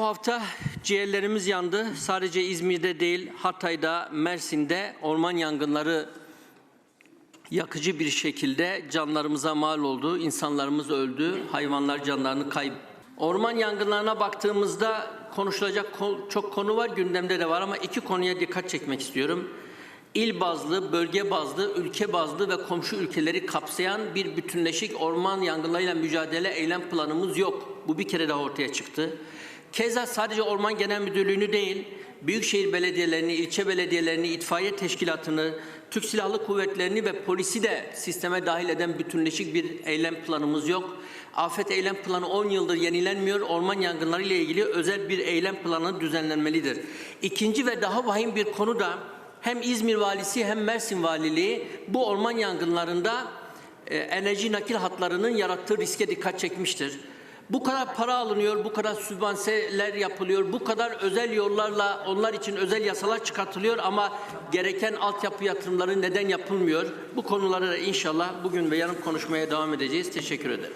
Bu hafta ciğerlerimiz yandı. Sadece İzmir'de değil, Hatay'da, Mersin'de orman yangınları yakıcı bir şekilde canlarımıza mal oldu. İnsanlarımız öldü, hayvanlar canlarını kayb. Orman yangınlarına baktığımızda konuşulacak ko- çok konu var, gündemde de var ama iki konuya dikkat çekmek istiyorum. İl bazlı, bölge bazlı, ülke bazlı ve komşu ülkeleri kapsayan bir bütünleşik orman yangınlarıyla mücadele eylem planımız yok. Bu bir kere daha ortaya çıktı. Keza sadece Orman Genel Müdürlüğü'nü değil, büyükşehir belediyelerini, ilçe belediyelerini, itfaiye teşkilatını, Türk Silahlı Kuvvetlerini ve polisi de sisteme dahil eden bütünleşik bir eylem planımız yok. Afet eylem planı 10 yıldır yenilenmiyor. Orman yangınları ile ilgili özel bir eylem planı düzenlenmelidir. İkinci ve daha vahim bir konu da hem İzmir valisi hem Mersin valiliği bu orman yangınlarında e, enerji nakil hatlarının yarattığı riske dikkat çekmiştir. Bu kadar para alınıyor, bu kadar sübvanseler yapılıyor, bu kadar özel yollarla onlar için özel yasalar çıkartılıyor ama gereken altyapı yatırımları neden yapılmıyor? Bu konuları da inşallah bugün ve yarın konuşmaya devam edeceğiz. Teşekkür ederim.